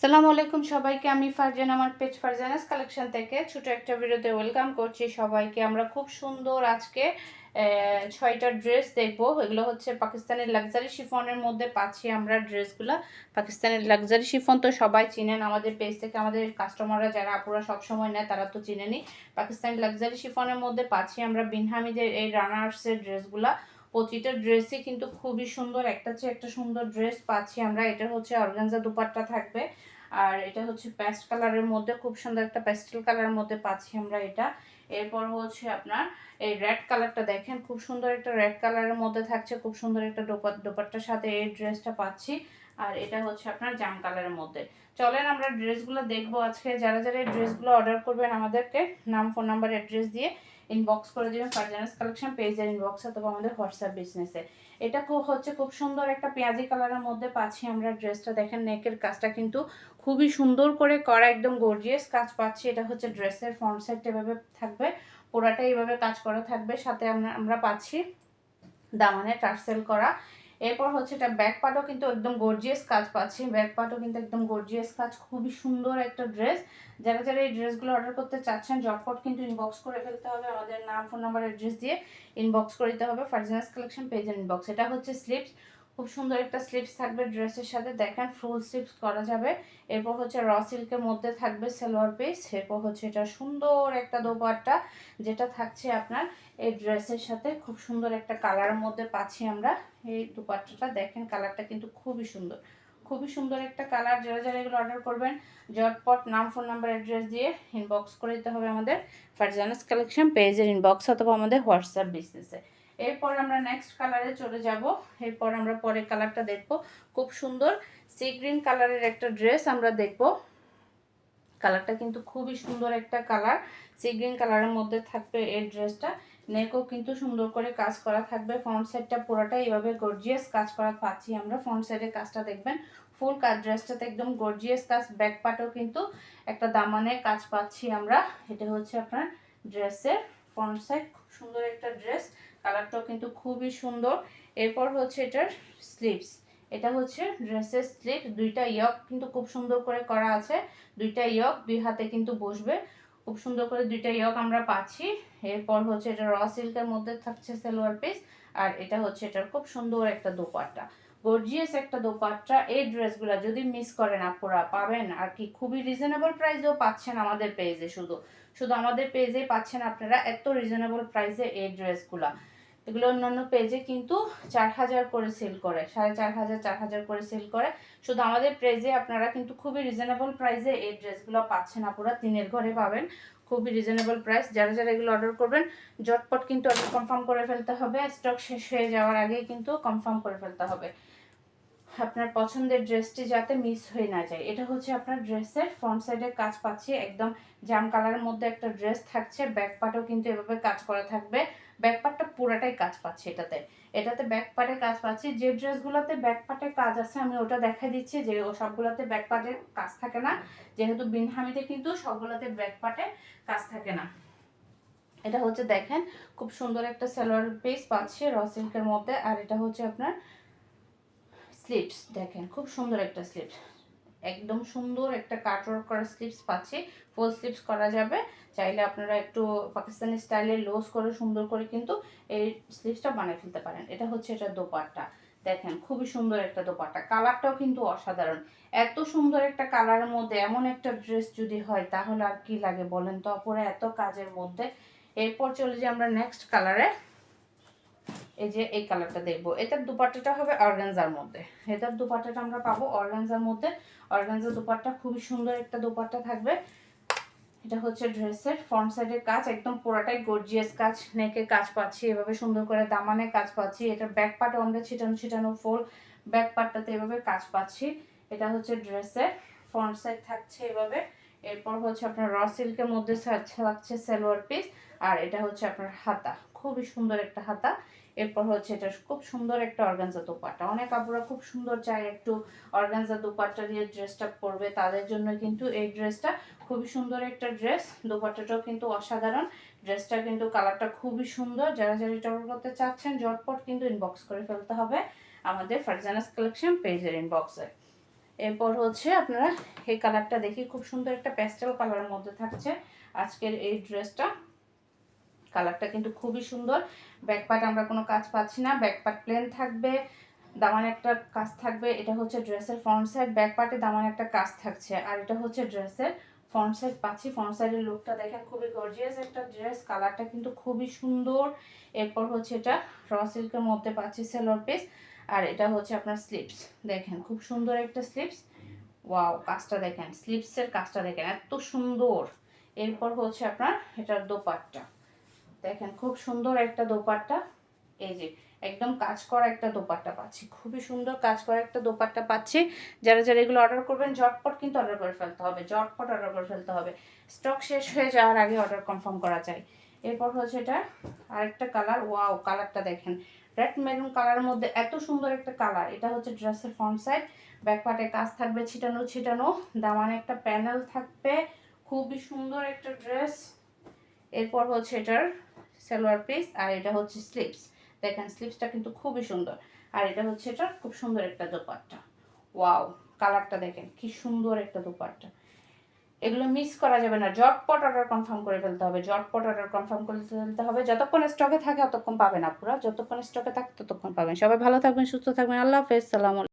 সালামু আলাইকুম সবাইকে, আমি ফারজান, আমার পেজ ফারজানাস কালেকশন থেকে ছোট একটা ভিডিওতে ওয়েলকাম করছি সবাইকে। আমরা খুব সুন্দর আজকে ছয়টা ড্রেস দেখব। এগুলো হচ্ছে পাকিস্তানের লাক্সারি শিফনের মধ্যে পাচ্ছি আমরা ড্রেসগুলো পাকিস্তানের লাক্সারি শিফন তো সবাই চিনেন আমাদের পেজ থেকে, আমাদের কাস্টমাররা যারা, আপুরা সবসময় নেয় তারা তো চিনেনি। পাকিস্তানের লাক্সারি শিফনের মধ্যে পাচ্ছি আমরা বিনহামিদের এই রানার্সের ড্রেসগুলা প্রতিটা ড্রেসই কিন্তু খুবই সুন্দর। একটা চেয়ে একটা সুন্দর ড্রেস পাচ্ছি আমরা। এটা হচ্ছে অর্গানজা দুপাট্টা থাকবে। আর এটা হচ্ছে পেস্ট কালারের মধ্যে, খুব সুন্দর একটা প্যাস্টেল কালারের মধ্যে পাচ্ছি আমরা এটা। এরপর হচ্ছে আপনার এই রেড কালারটা দেখেন, খুব সুন্দর একটা রেড কালারের মধ্যে থাকছে, খুব সুন্দর একটা দোপাট দোপাট্টার সাথে এই ড্রেসটা পাচ্ছি। আর এটা হচ্ছে আপনার জাম কালারের মধ্যে। চলেন আমরা ড্রেসগুলো দেখব আজকে। যারা যারা এই ড্রেসগুলো অর্ডার করবেন আমাদেরকে নাম ফোন নাম্বার অ্যাড্রেস দিয়ে ইনবক্স করে দেবেন ফার্জানাস কালেকশন পেজের ইনবক্স অথবা আমাদের হোয়াটসঅ্যাপ বিজনেসে এটা খুব হচ্ছে খুব সুন্দর একটা পেঁয়াজি কালারের মধ্যে পাচ্ছি আমরা ড্রেসটা দেখেন নেকের কাজটা কিন্তু খুবই সুন্দর করে করা, একদম গর্জিয়াস কাজ পাচ্ছি। এটা হচ্ছে ড্রেসের ফ্রন্ট সাইড এভাবে থাকবে পুরাটা এইভাবে কাজ করা থাকবে। সাথে আমরা আমরা পাচ্ছি দামানে টার্সেল করা। এরপর হচ্ছে এটা ব্যাক পার্টও কিন্তু একদম গর্জিয়াস কাজ পাচ্ছি। ব্যাক পার্টও কিন্তু একদম গর্জিয়াস কাজ, খুবই সুন্দর একটা ড্রেস যারা যারা এই ড্রেসগুলো অর্ডার করতে চাচ্ছেন জটপট কিন্তু ইনবক্স করে ফেলতে হবে। আমাদের নাম ফোন নাম্বার অ্যাড্রেস দিয়ে ইনবক্স করে দিতে হবে। ফার্জিনাস কালেকশন পেজের ইনবক্স এটা হচ্ছে স্লিপস খুব সুন্দর একটা স্লিপস থাকবে ড্রেসের সাথে। দেখেন ফুল স্লিপস করা যাবে। এরপর হচ্ছে র সিল্কের মধ্যে থাকবে সালোয়ার পিস এরপর হচ্ছে এটা সুন্দর একটা দোপাট্টা যেটা থাকছে আপনার এই ড্রেসের সাথে। খুব সুন্দর একটা কালারের মধ্যে পাচ্ছি আমরা এই দুপাট্টাটা। দেখেন কালারটা কিন্তু খুবই সুন্দর। খুবই সুন্দর একটা কালার যারা যারা এগুলো অর্ডার করবেন জটপট নাম ফোন নাম্বার অ্যাড্রেস দিয়ে ইনবক্স করে দিতে হবে আমাদের। ফারজানাস কালেকশন পেজের ইনবক্স অথবা আমাদের হোয়াটসঅ্যাপ বিজনেসে এরপর আমরা নেক্সট কালারে চলে যাব। এরপর আমরা পরের কালারটা দেখব। খুব সুন্দর সি গ্রিন কালারের একটা ড্রেস আমরা দেখব। কালারটা কিন্তু খুবই সুন্দর একটা কালার সি গ্রিন কালারের মধ্যে থাকবে এই ড্রেসটা নেকও কিন্তু সুন্দর করে কাজ করা থাকবে। ফ্রন্ট সাইডটা পুরোটা এইভাবে গর্জিয়াস কাজ করা পাচ্ছি আমরা। ফ্রন্ট সাইডের কাজটা দেখবেন। ফুল কাজ ড্রেসটাতে একদম গর্জিয়াস কাজ। ব্যাক পার্টেও কিন্তু একটা দামানে কাজ পাচ্ছি আমরা। এটা হচ্ছে আপনার ড্রেসের ফ্রন্ট সাইড খুব সুন্দর একটা ড্রেস কালারটাও কিন্তু খুবই সুন্দর। এরপর হচ্ছে এটার স্লিভস এটা হচ্ছে ড্রেসের স্লিভ দুইটা ইয়ক কিন্তু খুব সুন্দর করে করা আছে। দুইটা ইয়ক দুই হাতে কিন্তু বসবে। খুব সুন্দর করে দুইটা ইয়ক আমরা পাচ্ছি। এরপর হচ্ছে এটা র সিল্কের মধ্যে থাকছে সালোয়ার পিস আর এটা হচ্ছে এটার খুব সুন্দর একটা দোপাট্টা। গর্জিয়াস একটা দোপাট্টা। এই ড্রেসগুলো যদি মিস করেন আপুরা, পাবেন। আর কি, খুবই রিজনেবল প্রাইসেও পাচ্ছেন আমাদের পেজে শুধু। শুধু আমাদের পেজে পাচ্ছেন আপনারা, এত রিজনেবল প্রাইসে এই ড্রেসগুলা এগুলো অন্যান্য পেজে কিন্তু চার হাজার করে সেল করে, সাড়ে চার হাজার চার হাজার করে সেল করে। শুধু আমাদের পেজে আপনারা কিন্তু খুবই রিজনেবল প্রাইসে এই ড্রেসগুলো পাচ্ছেন আপনারা তিনের ঘরে পাবেন। খুবই রিজনেবল প্রাইস যারা যারা এগুলো অর্ডার করবেন জটপট কিন্তু অর্ডার কনফার্ম করে ফেলতে হবে। স্টক শেষ হয়ে যাওয়ার আগেই কিন্তু কনফার্ম করে ফেলতে হবে। আপনার পছন্দের ড্রেসটি যাতে মিস হয়ে না যায়। এটা হচ্ছে আপনার ড্রেসের ফ্রন্ট সাইডের কাজ পাচ্ছি, একদম জাম কালারের মধ্যে একটা ড্রেস থাকছে ব্যাক পার্টও কিন্তু এভাবে কাজ করা থাকবে। ব্যাক পার্টটা পুরাটাই কাজ পাচ্ছি এটাতে। এটাতে ব্যাক পার্টে কাজ পাচ্ছি। যে ড্রেসগুলোতে ব্যাক পার্টে কাজ আছে, আমি ওটা দেখাই দিচ্ছি যে ও সবগুলোতে ব্যাক পার্টের কাজ থাকে না। যেহেতু বিনহামিতে কিন্তু সবগুলোতে ব্যাক পার্টে কাজ থাকে না। এটা হচ্ছে দেখেন, খুব সুন্দর একটা সালোয়ার পিস পাচ্ছি র সিল্কের মধ্যে। আর এটা হচ্ছে আপনার স্লিপস দেখেন, খুব সুন্দর একটা স্লিপস একদম সুন্দর একটা কাটওয়ার্ক করা স্লিপস পাচ্ছি। ফুল স্লিপস করা যাবে। চাইলে আপনারা একটু পাকিস্তানি স্টাইলে লোজ করে, সুন্দর করে কিন্তু এই স্লিপসটা বানিয়ে ফেলতে পারেন। এটা হচ্ছে এটা দোপাট্টা। দেখেন, খুবই সুন্দর একটা দোপাট্টা। কালারটাও কিন্তু অসাধারণ। এত সুন্দর একটা কালারের মধ্যে এমন একটা ড্রেস যদি হয়, তাহলে আর কি লাগে বলেন তো অপরে এত কাজের মধ্যে। এরপর চলে যাই আমরা নেক্সট কালারে এই যে এই কালারটা দেখব। এটার দুপাট্টাটা হবে অর্গানজার মধ্যে। এটার দুপাট্টাটা আমরা পাবো অর্গানজার মধ্যে। অর্গানজার দুপাট্টা খুবই সুন্দর একটা দুপাট্টা থাকবে। এটা হচ্ছে ড্রেসের ফ্রন্ট সাইডের কাজ। একদম পুরাটাই গর্জিয়াস কাজ। নেকের কাজ পাচ্ছি, এভাবে সুন্দর করে দামানের কাজ পাচ্ছি। এটা ব্যাক পার্টও আমরা ছিটানো ছিটানো ফুল ব্যাক পার্টটাতে এভাবে কাজ পাচ্ছি। এটা হচ্ছে ড্রেসের ফ্রন্ট সাইড থাকছে এভাবে। এরপর হচ্ছে আপনার র সিল্কের মধ্যে থাকছে সালোয়ার পিস আর এটা হচ্ছে আপনার হাতা। খুবই সুন্দর একটা হাতা। এরপর হচ্ছে এটা খুব সুন্দর একটা অর্গানজা দোপাট্টা অনেক আপুরা খুব সুন্দর চায় একটু অর্গানজা দোপাট্টা দিয়ে ড্রেসটা পরবে, তাদের জন্য কিন্তু এই ড্রেসটা খুবই সুন্দর একটা ড্রেস দোপাট্টাটাও কিন্তু অসাধারণ। ড্রেসটা কিন্তু কালারটা খুবই সুন্দর। যারা যারা এটা অর্ডার করতে চাচ্ছেন, ঝটপট কিন্তু ইনবক্স করে ফেলতে হবে আমাদের ফারজানাস কালেকশন পেজের ইনবক্সে এরপর হচ্ছে আপনারা এই কালারটা দেখি খুব সুন্দর একটা প্যাস্টেল কালারের মধ্যে থাকছে। আজকের এই ড্রেসটা কালারটা কিন্তু খুবই সুন্দর। ব্যাকপার্ট আমরা কোনো কাজ পাচ্ছি না। ব্যাকপার্ট প্লেন থাকবে, দামান একটা কাজ থাকবে। এটা হচ্ছে ড্রেসের ফ্রন্ট সাইড ব্যাক পার্টে দামান একটা কাজ থাকছে। আর এটা হচ্ছে ড্রেসের ফ্রন্ট সাইড পাচ্ছি। ফ্রন্ট সাইডের লুকটা দেখেন খুবই গর্জিয়াস একটা ড্রেস কালারটা কিন্তু খুবই সুন্দর। এরপর হচ্ছে এটা র সিল্কের মধ্যে পাচ্ছি সেলোর পিস আর এটা হচ্ছে আপনার স্লিপস দেখেন খুব সুন্দর একটা স্লিপস ওয়াও কাজটা দেখেন। স্লিপসের কাজটা দেখেন, এত সুন্দর। এরপর হচ্ছে আপনার এটার দোপাট্টা। দেখেন, খুব সুন্দর একটা দোপাট্টা। এই যে, একদম কাজ করা একটা দোপাট্টা পাচ্ছি। খুবই সুন্দর কাজ করা একটা দোপাট্টা পাচ্ছি। যারা যারা এগুলো অর্ডার করবেন, ঝটপট কিন্তু অর্ডার করে ফেলতে হবে। ঝটপট অর্ডার করে ফেলতে হবে। স্টক শেষ হয়ে যাওয়ার আগে অর্ডার কনফার্ম করা যায়। এরপর হচ্ছে এটা, আরেকটা কালার ওয়াও কালারটা দেখেন। রেড মেরুন কালারের মধ্যে এত সুন্দর একটা কালার এটা হচ্ছে ড্রেসের ফ্রন্ট সাইড ব্যাক পার্টে কাজ থাকবে ছিটানো ছিটানো। দামানে একটা প্যানেল থাকবে। খুবই সুন্দর একটা ড্রেস এরপর হচ্ছে এটার সালোয়ার পিস আর এটা হচ্ছে স্লিপস দেখেন স্লিপসটা কিন্তু খুবই সুন্দর। আর এটা হচ্ছে এটা খুব সুন্দর একটা দোপাট্টা। ওয়াও, কালারটা দেখেন কি সুন্দর একটা দোপাট্টা। এগুলো মিস করা যাবে না। জটপট অর্ডার কনফার্ম করে ফেলতে হবে। জটপট অর্ডার কনফার্ম করে ফেলতে হবে। যতক্ষণ স্টকে থাকে ততক্ষণ পাবেন আপনারা যতক্ষণ স্টকে থাকে, ততক্ষণ পাবেন। সবাই ভালো থাকবেন, সুস্থ থাকবেন। আল্লাহ হাফেজ। সালাম